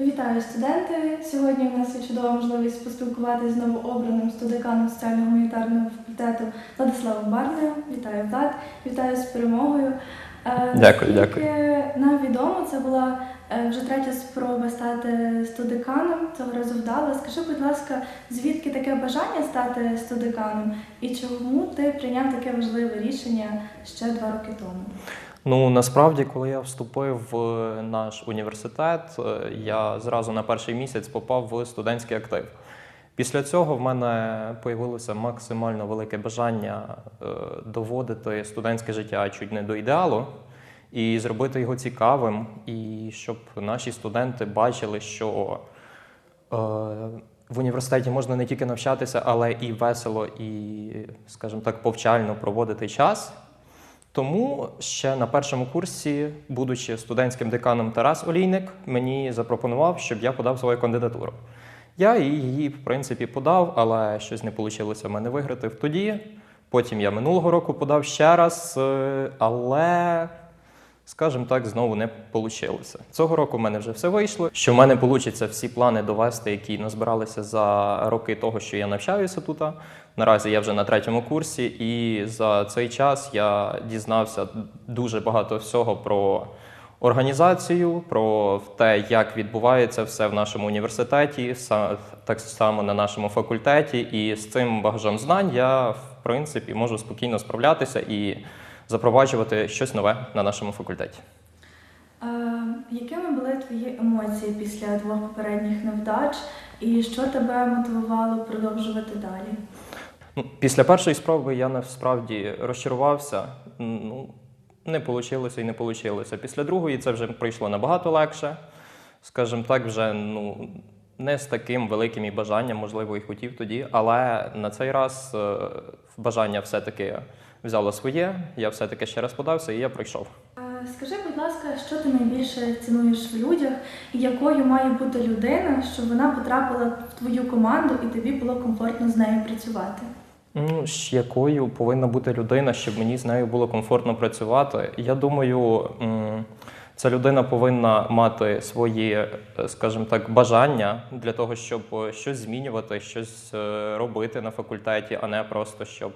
Вітаю студенти! Сьогодні у нас є чудова можливість поспілкуватися з новообраним студеканом соціально-гуманітарного факультету Владиславом Барнею. Вітаю Влад, вітаю з перемогою. Е, Дякую, наскільки Нам відомо, це була е, вже третя спроба стати студеканом. Цього разу вдала. Скажи, будь ласка, звідки таке бажання стати студеканом і чому ти прийняв таке важливе рішення ще два роки тому? Ну насправді, коли я вступив в наш університет, е, я зразу на перший місяць попав в студентський актив. Після цього в мене появилося максимально велике бажання е, доводити студентське життя чуть не до ідеалу і зробити його цікавим, і щоб наші студенти бачили, що е, в університеті можна не тільки навчатися, але і весело, і, скажімо так, повчально проводити час. Тому ще на першому курсі, будучи студентським деканом Тарас Олійник, мені запропонував, щоб я подав свою кандидатуру. Я її, в принципі, подав, але щось не вийшло в мене виграти тоді. Потім я минулого року подав ще раз, е, але, скажімо так, знову не вийшло. Цього року в мене вже все вийшло. Що в мене вийде всі плани довести, які назбиралися за роки того, що я навчаюся тут. Наразі я вже на третьому курсі, і за цей час я дізнався дуже багато всього про організацію, про те, як відбувається все в нашому університеті, так само на нашому факультеті. І з цим багажем знань я, в принципі, можу спокійно справлятися і запроваджувати щось нове на нашому факультеті. Е, якими були твої емоції після двох попередніх невдач, і що тебе мотивувало продовжувати далі? Ну, після першої спроби я насправді розчарувався. Ну, не вийшло і не вийшло. Після другої це вже прийшло набагато легше. Скажімо так, вже ну, не з таким великим і бажанням, можливо, і хотів тоді. Але на цей раз е, бажання все-таки взяло своє. Я все-таки ще раз подався і я прийшов. Е, Скажи, будь ласка, що ти найбільше цінуєш в людях, і якою має бути людина, щоб вона потрапила в твою команду і тобі було комфортно з нею працювати? Ну, з якою повинна бути людина, щоб мені з нею було комфортно працювати. Я думаю, ця людина повинна мати свої, е, скажімо так, бажання для того, щоб щось змінювати, щось е, робити на факультеті, а не просто щоб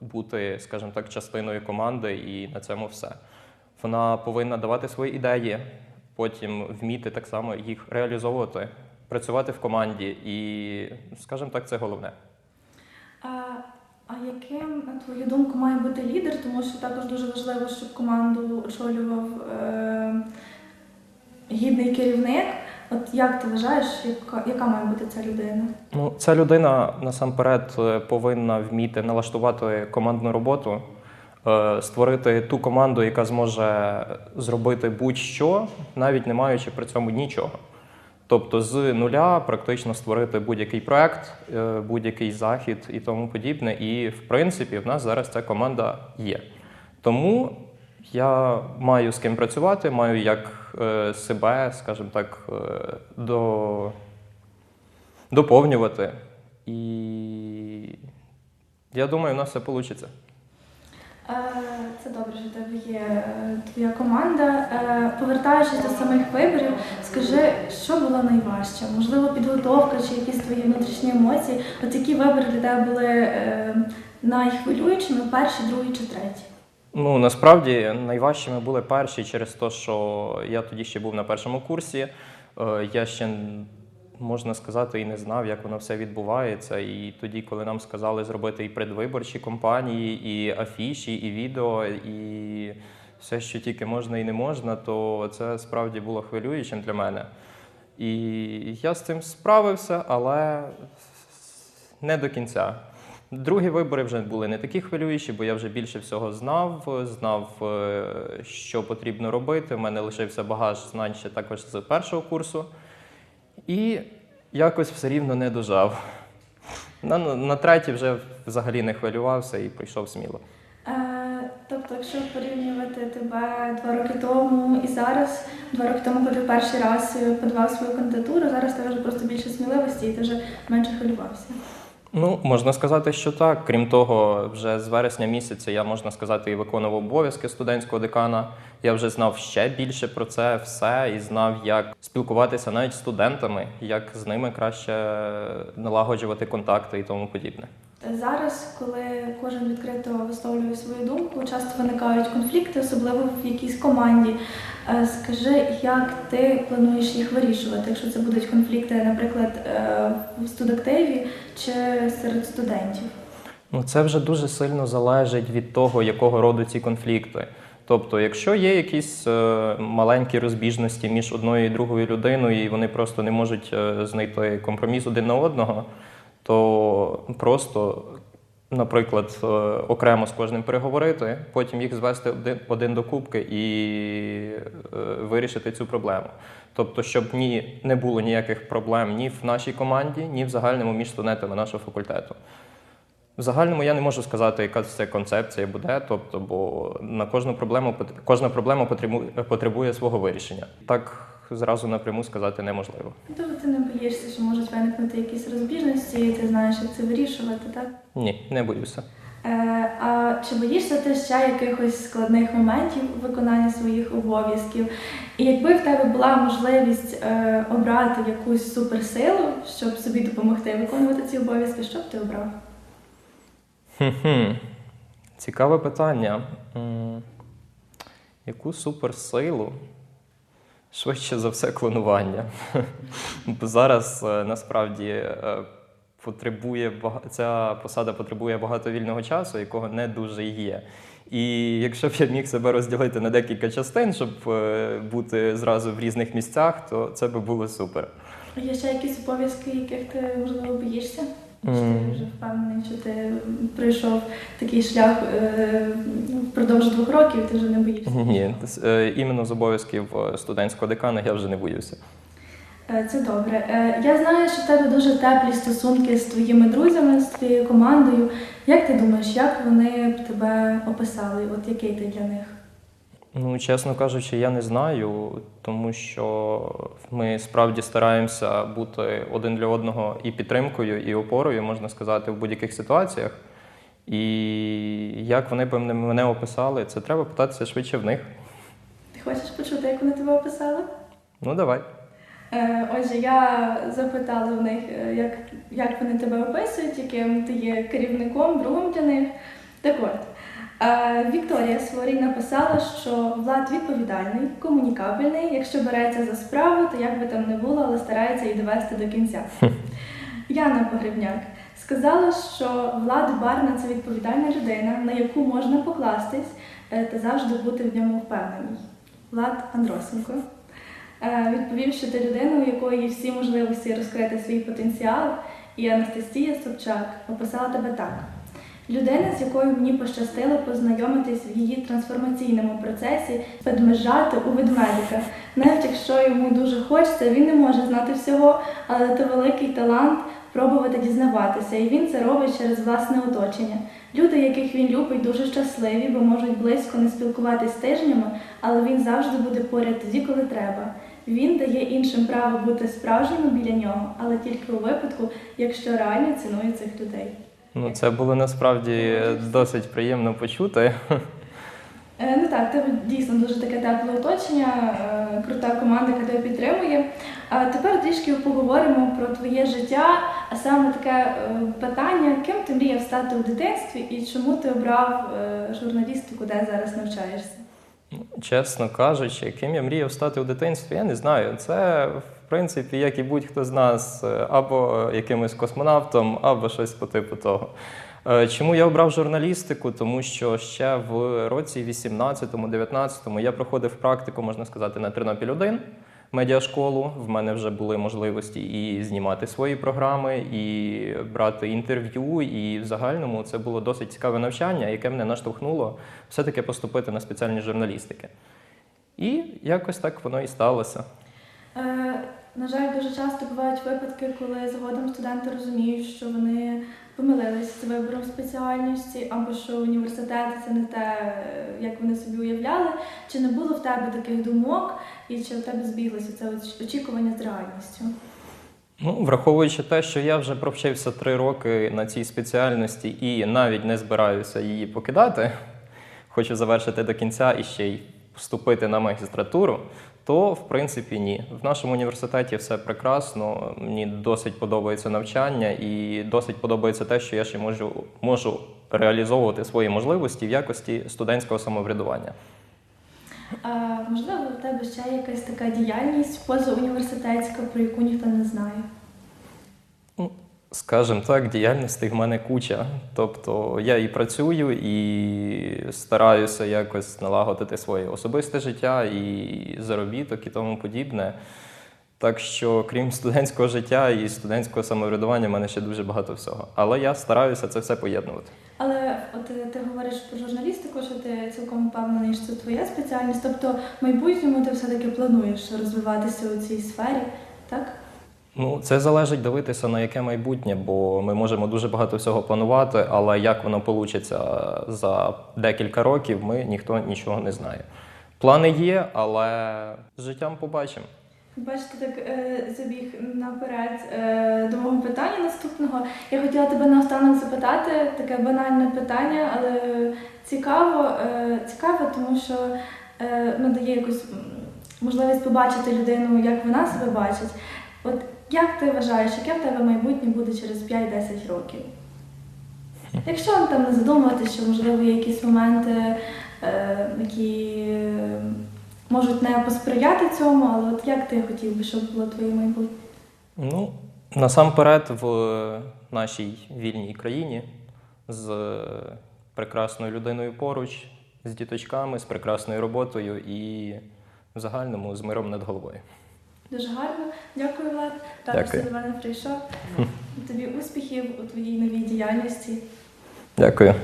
бути, скажімо так, частиною команди і на цьому все. Вона повинна давати свої ідеї, потім вміти так само їх реалізовувати, працювати в команді, і, скажімо так, це головне. А, а яким, на твою думку, має бути лідер? Тому що також дуже важливо, щоб команду очолював е, гідний керівник. От як ти вважаєш, яка, яка має бути ця людина? Ну, ця людина насамперед е, повинна вміти налаштувати командну роботу, е, створити ту команду, яка зможе зробити будь-що, навіть не маючи при цьому нічого. Тобто з нуля практично створити будь-який проект, е, будь-який захід і тому подібне. І в принципі, в нас зараз ця команда є. Тому я маю з ким працювати, маю як е, себе, скажімо так, е, до, доповнювати. І я думаю, у нас все вийде. Це добре, що тебе є е, твоя команда. Повертаючись до самих виборів, скажи, що було найважче? Можливо, підготовка чи якісь твої внутрішні емоції? От які вибори для тебе були найхвилюючими, перші, другі чи треті? Ну насправді найважчими були перші через те, що я тоді ще був на першому курсі. Е, Я ще можна сказати і не знав, як воно все відбувається. І тоді, коли нам сказали зробити і предвиборчі кампанії, і афіші, і відео, і все, що тільки можна і не можна, то це справді було хвилюючим для мене. І я з цим справився, але не до кінця. Другі вибори вже були не такі хвилюючі, бо я вже більше всього знав, знав, е, що потрібно робити. У мене лишився багаж знань ще також з першого курсу. І якось все рівно не дожав. На, на, третій вже взагалі не хвилювався і прийшов сміло. Е, Тобто, якщо порівнювати тебе два роки тому і зараз, два роки тому, коли ти перший раз подавав свою кандидатуру, зараз ти вже просто більше сміливості і ти вже менше хвилювався. Ну, можна сказати, що так. Крім того, вже з вересня місяця я можна сказати і виконував обов'язки студентського декана. Я вже знав ще більше про це все і знав, як спілкуватися навіть з студентами, як з ними краще налагоджувати контакти і тому подібне. Зараз, коли кожен відкрито висловлює свою думку, часто виникають конфлікти, особливо в якійсь команді. Е, Скажи, як ти плануєш їх вирішувати, якщо це будуть конфлікти, наприклад, е, в студактиві чи серед студентів? Ну, це вже дуже сильно залежить від того, якого роду ці конфлікти. Тобто, якщо є якісь е, маленькі розбіжності між одною і другою людиною, і вони просто не можуть е, знайти компроміс один на одного, то просто, наприклад, е, окремо з кожним переговорити, потім їх звести один, один до кубки і е, вирішити цю проблему. Тобто, щоб ні не було ніяких проблем ні в нашій команді, ні в загальному між студентами нашого факультету. В загальному я не можу сказати, яка це концепція буде, тобто, бо на кожну проблему кожна проблема потребує свого вирішення. Так зразу напряму сказати неможливо. Тобто ти не боїшся, що можуть виникнути якісь розбіжності, і ти знаєш, як це вирішувати, так? Ні, не боюся. Е, а чи боїшся ти ще якихось складних моментів виконання своїх обов'язків? І якби в тебе була можливість е, обрати якусь суперсилу, щоб собі допомогти виконувати ці обов'язки, що б ти обрав? Хм-хм. Цікаве питання. Яку суперсилу? Швидше за все, клонування. Бо зараз е, насправді е, потребує ця посада потребує багато вільного часу, якого не дуже є. І якщо б я міг себе розділити на декілька частин, щоб е, бути зразу в різних місцях, то це би було супер. Є ще якісь обов'язки, яких ти можливо боїшся? Чи ти вже впевнений, що ти пройшов такий шлях е, впродовж двох років, ти вже не боїшся? Ні, е, іменно з обов'язків е, студентського декана я вже не боюся. Це добре. Я знаю, що в тебе дуже теплі стосунки з твоїми друзями, з твоєю командою. Як ти думаєш, як вони б тебе описали? От який ти для них? Ну, чесно кажучи, я не знаю, тому що ми справді стараємося бути один для одного і підтримкою, і опорою, можна сказати, в будь-яких ситуаціях. І як вони б мене- описали, це треба питатися швидше в них. Ти хочеш почути, як вони тебе описали? Ну, давай. Е, Отже, я запитала в них, е, як, як вони тебе описують, яким ти є керівником, другом для них. Так от, Вікторія Сворій написала, що Влад відповідальний, комунікабельний. Якщо береться за справу, то як би там не було, але старається її довести до кінця. Яна Погребняк сказала, що Влад Барна це відповідальна людина, на яку можна покластись е, та завжди бути в ньому впевненій. Влад Андросенко е, відповів, що ти людина, у якої є всі можливості розкрити свій потенціал, і Анастасія Собчак описала тебе так. Людина, з якою мені пощастило познайомитись в її трансформаційному процесі, ведмежати у ведмедика. Навіть якщо йому дуже хочеться, він не може знати всього, але це великий талант пробувати дізнаватися, і він це робить через власне оточення. Люди, яких він любить, дуже щасливі, бо можуть близько не спілкуватись тижнями, але він завжди буде поряд тоді, коли треба. Він дає іншим право бути справжніми біля нього, але тільки у випадку, якщо реально цінує цих людей. Ну, це було насправді досить приємно почути. Е, Ну так, тебе дійсно дуже таке тепле оточення, е, крута команда, яка тебе підтримує. А тепер трішки поговоримо про твоє життя, а саме таке е, питання, ким ти мріяв стати у дитинстві і чому ти обрав журналістику, де зараз навчаєшся? Чесно кажучи, ким я мріяв стати у дитинстві, я не знаю. Це, принципі, як і будь-хто з нас, е, або якимось космонавтом, або щось по типу того. Е, Чому я обрав журналістику? Тому що ще в році 18-19 я проходив практику, можна сказати, на Тернопіль 1 медіашколу. В мене вже були можливості і знімати свої програми, і брати інтерв'ю. І в загальному це було досить цікаве навчання, яке мене наштовхнуло все-таки поступити на спеціальні журналістики. І якось так воно і сталося. На жаль, дуже часто бувають випадки, коли згодом студенти розуміють, що вони помилились з вибором спеціальності, або що університет це не те, як вони собі уявляли. Чи не було в тебе таких думок, і чи в тебе збіглося це очікування з реальністю? Ну, враховуючи те, що я вже провчився три роки на цій спеціальності і навіть не збираюся її покидати, хочу завершити до кінця і ще й вступити на магістратуру, то в принципі ні. В нашому університеті все прекрасно. Мені досить подобається навчання і досить подобається те, що я ще можу, можу реалізовувати свої можливості в якості студентського самоврядування. А, можливо, у тебе ще якась така діяльність позауніверситетська, про яку ніхто не знає. Скажем так, діяльностей в мене куча. Тобто я і працюю, і стараюся якось налагодити своє особисте життя, і заробіток, і тому подібне. Так що, крім студентського життя і студентського самоврядування, в мене ще дуже багато всього. Але я стараюся це все поєднувати. Але от е, ти говориш про журналістику, що ти цілком впевнений, що це твоя спеціальність. Тобто, в майбутньому ти все-таки плануєш розвиватися у цій сфері, так? Ну, це залежить дивитися на яке майбутнє, бо ми можемо дуже багато всього планувати, але як воно вийде за декілька років, ми ніхто нічого не знає. Плани є, але з життям побачимо. Бачите, так е, забіг наперед е, до мого питання наступного. Я хотіла тебе наостанок запитати таке банальне питання, але цікаво, е, цікаво, тому що ну, дає якусь можливість побачити людину, як вона себе бачить. От як ти вважаєш, яке в тебе майбутнє буде через 5-10 років? Якщо там не задумувати, що можливо є якісь моменти, е, які е, можуть не посприяти цьому, але от як ти хотів би, щоб було твоє майбутнє? Ну, насамперед, в нашій вільній країні з прекрасною людиною поруч, з діточками, з прекрасною роботою і в загальному з миром над головою. Дуже гарно. Дякую, Влад. Також що до мене прийшов. Тобі успіхів у твоїй новій діяльності. Дякую.